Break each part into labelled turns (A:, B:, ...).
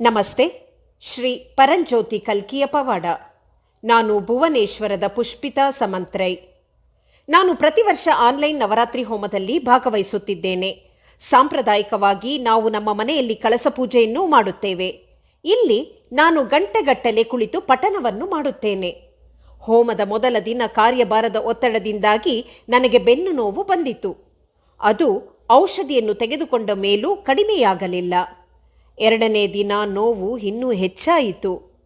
A: ನಮಸ್ತೆ, ಶ್ರೀ ಪರಂಜ್ಯೋತಿ ಕಲ್ಕಿಯ ಪವಾಡ. ನಾನು ಭುವನೇಶ್ವರದ ಪುಷ್ಪಿತಾ ಸಮಂತ್ರೈ. ನಾನು ಪ್ರತಿ ವರ್ಷ ಆನ್ಲೈನ್ ನವರಾತ್ರಿ ಹೋಮದಲ್ಲಿ ಭಾಗವಹಿಸುತ್ತಿದ್ದೇನೆ. ಸಾಂಪ್ರದಾಯಿಕವಾಗಿ ನಾವು ನಮ್ಮ ಮನೆಯಲ್ಲಿ ಕಳಸ ಪೂಜೆಯನ್ನೂ ಮಾಡುತ್ತೇವೆ. ಇಲ್ಲಿ ನಾನು ಗಂಟೆಗಟ್ಟಲೆ ಕುಳಿತು ಪಠನವನ್ನು ಮಾಡುತ್ತೇನೆ. ಹೋಮದ ಮೊದಲ ದಿನ ಕಾರ್ಯಭಾರದ ಒತ್ತಡದಿಂದಾಗಿ ನನಗೆ ಬೆನ್ನು ನೋವು ಬಂದಿತು ಅದು ಔಷಧಿಯನ್ನು ತೆಗೆದುಕೊಂಡ ಮೇಲೂ ಕಡಿಮೆಯಾಗಲಿಲ್ಲ. ಎರಡನೇ ದಿನ ನೋವು ಇನ್ನೂ ಹೆಚ್ಚಾಯಿತು.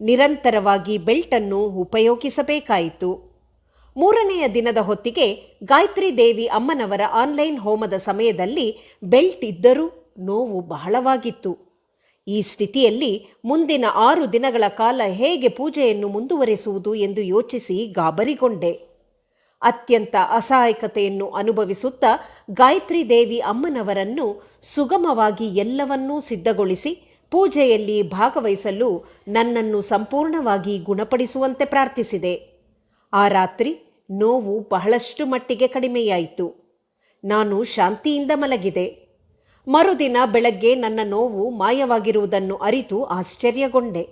A: ನಿರಂತರವಾಗಿ ಬೆಲ್ಟನ್ನು ಉಪಯೋಗಿಸಬೇಕಾಯಿತು. ಮೂರನೆಯ ದಿನದ ಹೊತ್ತಿಗೆ ಗಾಯತ್ರಿ ದೇವಿ ಅಮ್ಮನವರ ಆನ್ಲೈನ್ ಹೋಮದ ಸಮಯದಲ್ಲಿ ಬೆಲ್ಟ್ ಇದ್ದರೂ ನೋವು ಬಹಳವಾಗಿತ್ತು. ಈ ಸ್ಥಿತಿಯಲ್ಲಿ ಮುಂದಿನ ಆರು ದಿನಗಳ ಕಾಲ ಹೇಗೆ ಪೂಜೆಯನ್ನು ಮುಂದುವರೆಸುವುದು ಎಂದು ಯೋಚಿಸಿ ಗಾಬರಿಗೊಂಡೆ. ಅತ್ಯಂತ ಅಸಹಾಯಕತೆಯನ್ನು ಅನುಭವಿಸುತ್ತಾ ಗಾಯತ್ರಿ ದೇವಿ ಅಮ್ಮನವರನ್ನು ಸುಗಮವಾಗಿ ಎಲ್ಲವನ್ನೂ ಸಿದ್ಧಗೊಳಿಸಿ ಪೂಜೆಯಲ್ಲಿ ಭಾಗವಹಿಸಲು ನನ್ನನ್ನು ಸಂಪೂರ್ಣವಾಗಿ ಗುಣಪಡಿಸುವಂತೆ ಪ್ರಾರ್ಥಿಸಿದೆ. ಆ ರಾತ್ರಿ ನೋವು ಬಹಳಷ್ಟು ಮಟ್ಟಿಗೆ ಕಡಿಮೆಯಾಯಿತು. ನಾನು ಶಾಂತಿಯಿಂದ ಮಲಗಿದೆ. ಮರುದಿನ ಬೆಳಗ್ಗೆ ನನ್ನ ನೋವು ಮಾಯವಾಗಿರುವುದನ್ನು ಅರಿತು ಆಶ್ಚರ್ಯಗೊಂಡೆ.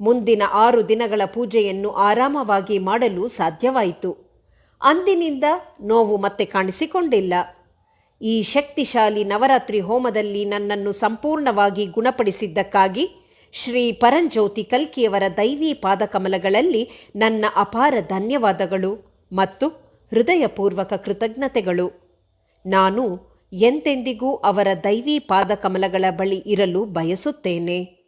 A: ಮುಂದಿನ ಆರು ದಿನಗಳ ಪೂಜೆಯನ್ನು ಆರಾಮವಾಗಿ ಮಾಡಲು ಸಾಧ್ಯವಾಯಿತು. ಅಂದಿನಿಂದ ನೋವು ಮತ್ತೆ ಕಾಣಿಸಿಕೊಂಡಿಲ್ಲ. ಈ ಶಕ್ತಿಶಾಲಿ ನವರಾತ್ರಿ ಹೋಮದಲ್ಲಿ ನನ್ನನ್ನು ಸಂಪೂರ್ಣವಾಗಿ ಗುಣಪಡಿಸಿದ್ದಕ್ಕಾಗಿ ಶ್ರೀ ಪರಂಜ್ಯೋತಿ ಕಲ್ಕಿಯವರ ದೈವಿ ಪಾದಕಮಲಗಳಲ್ಲಿ ನನ್ನ ಅಪಾರ ಧನ್ಯವಾದಗಳು ಮತ್ತು ಹೃದಯಪೂರ್ವಕ ಕೃತಜ್ಞತೆಗಳು. ನಾನು ಎಂದೆಂದಿಗೂ ಅವರ ದೈವಿ ಪಾದಕಮಲಗಳ ಬಳಿ ಇರಲು ಬಯಸುತ್ತೇನೆ.